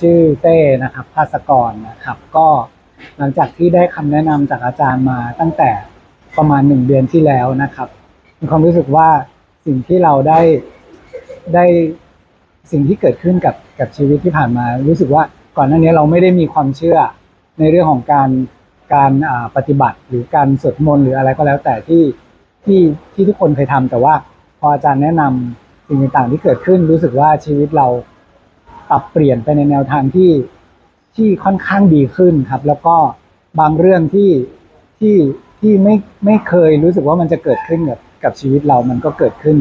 ชื่อเต้นะครับภาสกรนะครับ ก็หลังจากที่ได้คำแนะนำจากอาจารย์มาตั้งแต่ประมาณหนึ่งเดือนที่แล้วนะครับมีความรู้สึกว่าสิ่งที่เราได้ได้สิ่งที่เกิดขึ้นกับกับชีวิตที่ผ่านมา รู้สึกว่าก่อนหน้านี้เราไม่ได้มีความเชื่อในเรื่องของการการปฏิบัติหรือการสวดมนต์หรืออะไรก็แล้วแต่ที่ที่ที่ทุกคนเคยทำแต่ว่าพออาจารย์แนะนำสิ่งต่างๆที่เกิดขึ้นรู้สึกว่าชีวิตเรา ปรับเปลี่ยนไปในแนวทางที่ที่ค่อนข้างดีขึ้นครับ แล้วก็บางเรื่องที่ที่ที่ไม่ไม่เคยรู้สึกว่ามันจะเกิดขึ้นกับกับชีวิตเรามันก็เกิดขึ้น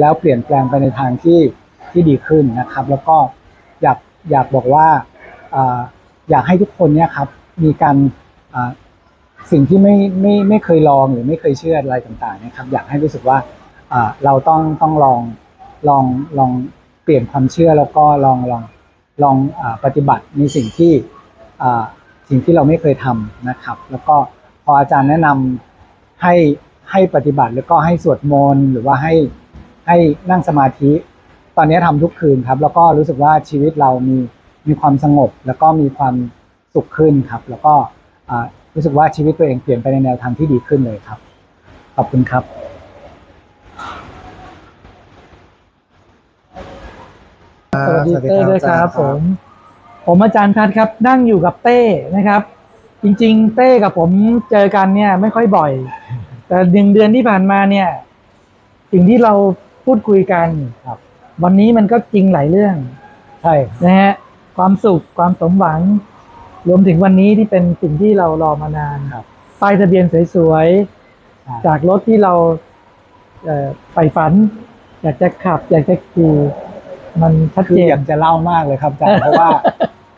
แล้วเปลี่ยนแปลงไปในทางที่ที่ดีขึ้นนะครับ แล้วก็อยากอยากบอกว่าอยากให้ทุกคนเนี่ยครับมีการสิ่งที่ไม่ไม่ไม่เคยลองหรือไม่เคยเชื่ออะไรต่างๆนะครับ อยากให้รู้สึกว่าเราต้องต้องลองลองลองเปลี่ยนความเชื่อแล้วก็ลองลอง ลองอปฏิบัติในสิ่งที่สิ่งที่เราไม่เคยทำนะครับ แล้วก็พออาจารย์แนะนำให้ให้ปฏิบัติแล้วก็ให้สวดมนต์หรือว่าให้ให้นั่งสมาธิ ตอนนี้ทำทุกคืนครับ แล้วก็รู้สึกว่าชีวิตเรามีมีความสงบ แล้วก็มีความสุขขึ้นครับ แล้วก็รู้สึกว่าชีวิตตัวเองเปลี่ยนไปในแนวทางที่ดีขึ้นเลยครับ ขอบคุณครับ ส วัสดีสวัสดีเต้ครับด้วยครับอาจารย์ครับผม ผมอาจารย์พัดครับ นั่งอยู่กับเต้นะครับ จริง ๆ เต้กับผมเจอกันเนี่ย ไม่ค่อยบ่อย แต่หนึ่งเดือนที่ผ่านมาเนี่ยสิ่งที่เราพูดคุยกันครับ วันนี้มันก็จริงหลายเรื่อง ใช่ครับนะฮะความสุขความสมหวัง รวมถึงวันนี้ที่เป็นสิ่งที่เรารอมานานครับป้ายทะเบียนสวยใช่ๆจากรถที่เราเอ่อใฝ่ฝัน อยากจะขับ อยากจะขี่ มันชัดคือเจนอยากจะเล่ามากเลยครับอาจารย์เพราะว่า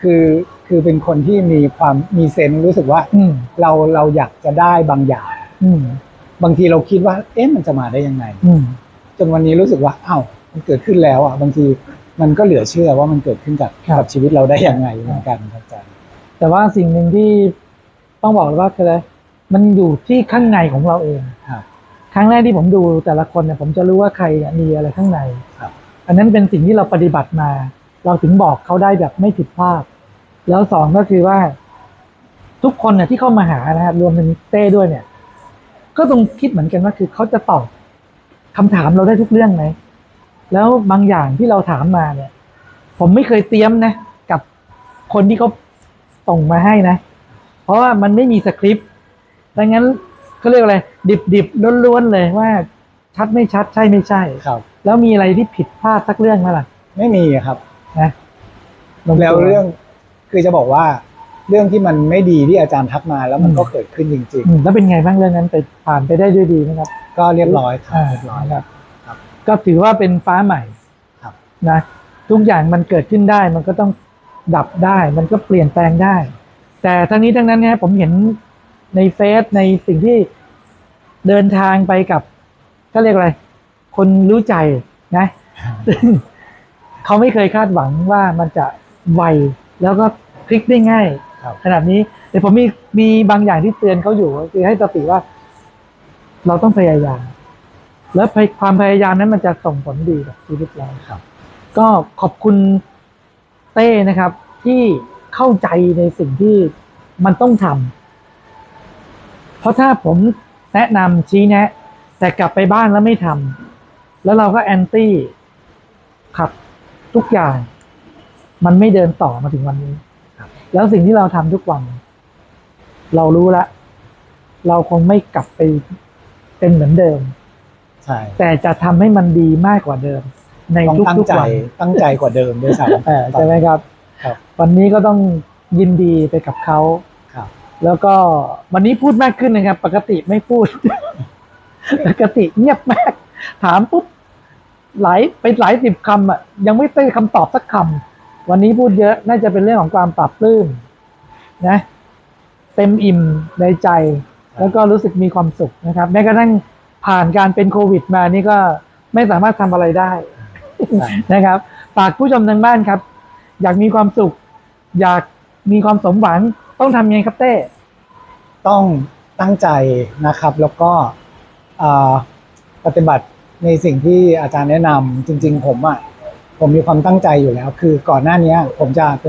คือคือเป็นคนที่มีความมีเซนส์รู้สึกว่าอืมเราเราอยากจะได้บางอย่างอืมบางทีเราคิดว่า เอ๊ะมันจะมาได้ยังไงอืมจนวันนี้รู้สึกว่าอ้าวมันเกิดขึ้นแล้วอะบางทีมันก็เหลือเชื่อว่ามันเกิดขึ้นกับครับกับชีวิตเราได้ยังไงเหมือนกันครับอาจารย์แต่ว่าสิ่งหนึ่งที่ต้องบอกเลยว่าคืออะไรมันอยู่ที่ข้างในของเราเองครับครั้งแรกที่ผมดูแต่ละคนเนี่ยผมจะรู้ว่าใครเนี่ยมีอะไรข้างในครับ อันนั้นเป็นสิ่งที่เราปฏิบัติมา เราถึงบอกเขาได้แบบไม่ผิดพลาด แล้วสองก็คือว่า ทุกคนเนี่ยที่เข้ามาหานะฮะรวมถึงเต้ด้วยเนี่ย ก็ต้องคิดเหมือนกันว่าคือเขาจะตอบคำถามเราได้ทุกเรื่องไหมแล้วบางอย่างที่เราถามมาเนี่ย ผมไม่เคยเตรียมนะกับคนที่เขาส่งมาให้นะ เพราะว่ามันไม่มีสคริปต์ดังนั้นเขาเรียกอะไร ดิบดิบๆล้วนๆเลยว่า ชัดไม่ชัดใช่ไม่ใช่ ครับ แล้วมีอะไรที่ผิดพลาดสักเรื่องไหมล่ะไม่มีครับ นะงแล้วตัวเรื่องคือจะบอกว่า เรื่องที่มันไม่ดีที่อาจารย์ทักมาแล้วมันอืม ก็เกิดขึ้นจริง อืมแล้วเป็นไงบ้างเรื่องนั้นไปผ่านไปได้ด้วยดีไหมครับ ๆ ก็เรียบร้อยครับอ่าเรียบร้อย ครับครับก็ถือว่าเป็นฟ้าใหม่ครับนะ ทุกอย่างมันเกิดขึ้นได้ มันก็ต้องดับได้ มันก็เปลี่ยนแปลงได้ แต่ทั้งนี้ทั้งนั้นเนี่ยผมเห็นในเฟซในสิ่งที่เดินทางไปกับ ก็เรียกอะไร คนรู้ใจนะซึ่งเขาไม่เคยคาดหวังว่ามันจะไวแล้วก็คลิกได้ง่ายครับขนาดนี้แต่ผมมีมีบางอย่างที่เตือนเขาอยู่ก็คือให้สติว่า เราต้องพยายาม แล้วพยความพยายามนั้นมันจะส่งผลดีกับชีวิตเราครับ ก็ขอบคุณเต้นะครับ ที่เข้าใจในสิ่งที่มันต้องทำเพราะถ้าผมแนะนำชี้แนะ แต่กลับไปบ้านแล้วไม่ทำแล้วเราก็แอนตี้ขับทุกอย่าง มันไม่เดินต่อมาถึงวันนี้ครับแล้วสิ่งที่เราทำทุกวัน เรารู้ละ เราคงไม่กลับไปเป็นเหมือนเดิม ใช่ แต่จะทำให้มันดีมากกว่าเดิม ในต้องตั้งทุกใจๆวันตั้งใจกว่าเดิมด้วยซ้ำเออใช่ไหมครับครับ วันนี้ก็ต้องยินดีไปกับเขาครับแล้วก็วันนี้พูดมากขึ้นนะครับ ปกติไม่พูด ปกติเงียบมาก ถามปุ๊บหลายไปหลายสิบคำอะ ยังไม่ได้คำตอบสักคำวันนี้พูดเยอะน่าจะเป็นเรื่องของความปรับปลื้มนะ เต็มอิ่มในใจ แล้วก็รู้สึกมีความสุขนะครับ แม้กระทั่งผ่านการเป็นโควิดมานี่ก็ไม่สามารถทำอะไรได้ใช่นะครับฝากผู้ชมทางบ้านครับ อยากมีความสุข อยากมีความสมหวังต้องทำยังไงครับเต้ ต้องตั้งใจนะครับ แล้วก็อ่า ปฏิบัติในสิ่งที่อาจารย์แนะนำจริง ๆ ผมอะผมมีความตั้งใจอยู่แล้ว คือก่อนหน้านี้ผมจะเป็น